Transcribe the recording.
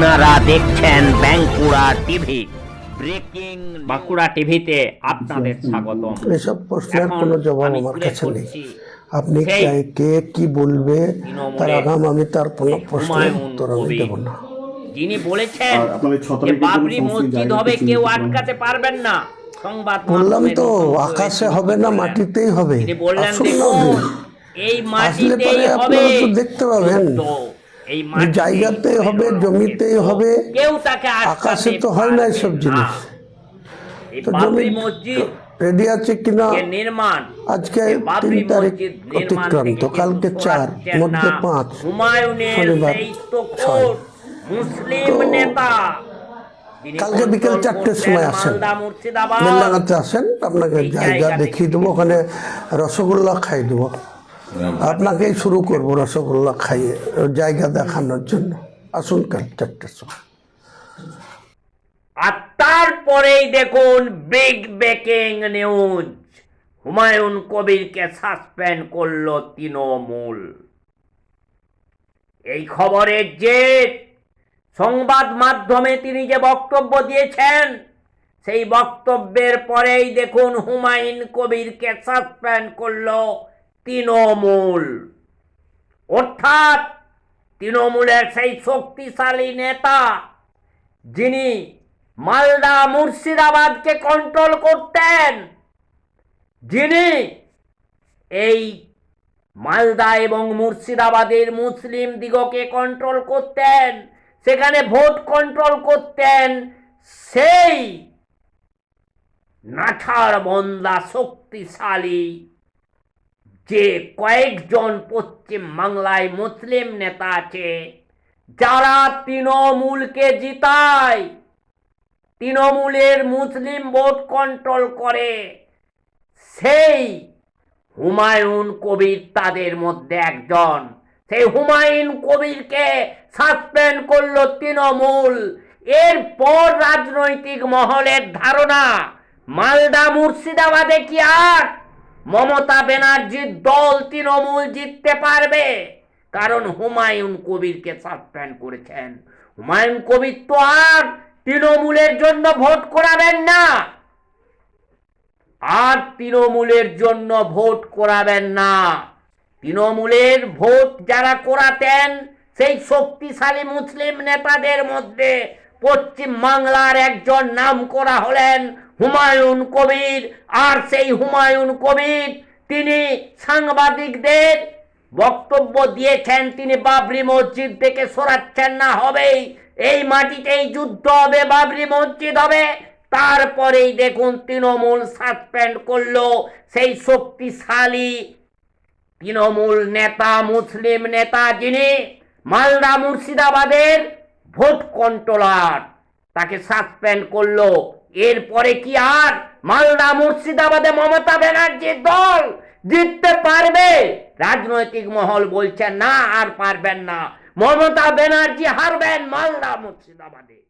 আপনারা দেখছেন Bankura TV. Breaking Bankura টিভিতে আপনাদের স্বাগতম। এসব প্রশ্নের কোনো জবাব আমার কাছে নেই। আপনি কে- কে কি বলবে তার আগাম আমি তার কোনো প্রশ্নের উত্তর আমি দেব না। যিনি বলেছেন যে বাবরি মসজিদ হবে কেউ আটকাতে পারবেন না। সংবাদ বললাম তো আকাশে হবে না মাটিতেই হবে। তিনি বললেন আসুন না দেখুন দিন। এই মাটিতেই হবে দেখতে পাবেন। এই মাটিতেই হবে জমিতেই হবে কেউ তাকে আকাশে তো হয় না এসব জিনিস। তো জমি মসজিদ রেডি আছে কিনা? নির্মাণ আজকে তিন তারিখ অতিক্রান্ত কালকে চার মধ্যে পাঁচ শনিবার ছয়। মুসলিম নেতা। কালকে বিকেল চারটের সময় আসেন। আসেন আপনাকে জায়গা দেখিয়ে দেবো ওখানে রসগোল্লা খাই দেবো। আপনাকেই শুরু করব রসগোল্লা খাইয়ে জায়গা দেখানোর জন্য। আসুন কাল চারটের সময়। আর তারপরেই দেখুন বিগ ব্রেকিং নিউজ হুমায়ুন কবিরকে সাসপেন্ড করল তৃণমূল। এই খবরের যে সংবাদ মাধ্যমে তিনি যে বক্তব্য দিয়েছেন সেই বক্তব্যের পরেই দেখুন হুমায়ুন কবিরকে সাসপেন্ড করল তৃণমূল। অর্থাৎ তৃণমূলের সেই শক্তিশালী নেতা, যিনি মালদা মুর্শিদাবাদকে কন্ট্রোল করতেন, যিনি এই মালদা এবং মুর্শিদাবাদের মুসলিম দিগকে কন্ট্রোল করতেন, সেখানে ভোট কন্ট্রোল করতেন, সেই নাঠার বন্দা শক্তিশালী যে কয়েকজন পশ্চিম বাংলায় মুসলিম নেতা আছে, যারা তৃণমূলকে জিতায়, তৃণমূলের মুসলিম ভোট কন্ট্রোল করে, সেই হুমায়ুন কবির তাদের মধ্যে একজন। সেই হুমায়ুন কবিরকে সাসপেন্ড করল তৃণমূল। এরপর রাজনৈতিক মহলের ধারণা, মালদা মুর্শিদাবাদে কি আর মমতা ব্যানার্জির দল তৃণমূল জিততে পারবে। কারণ হুমায়ুন কবিরকে সাসপেন্ড করেছেন। হুমায়ুন কবির তো আর তৃণমূলের জন্য ভোট করাবেন না। আর তৃণমূলের জন্য ভোট করাবেন না। তৃণমূলের ভোট যারা করাতেন, সেই শক্তিশালী মুসলিম নেতাদের মধ্যে পশ্চিম বাংলার একজন নাম করা হলেন হুমায়ুন কবির, আর সেই হুমায়ুন কবির তিনি সাংবাদিকদের বক্তব্য দিয়েছেন, তিনি বাবরি মসজিদ থেকে সরাচ্ছেন, না হবেই, এই মাটিতেই যুদ্ধ হবে, বাবরি মসজিদ হবে। তারপরেই দেখুন তৃণমূল সাসপেন্ড করল সেই শক্তিশালী তৃণমূল নেতা, মুসলিম নেতা যিনি মালদা মুর্শিদাবাদের ভোট কন্ট্রোলার, তাকে সাসপেন্ড করল। এরপরে কি আর? মালদা, মুর্শিদাবাদে মমতা ব্যানার্জির দল জিততে পারবে। রাজনৈতিক মহল বলছে, না, আর পারবেন না। মমতা ব্যানার্জি হারবেন মালদা, মুর্শিদাবাদে।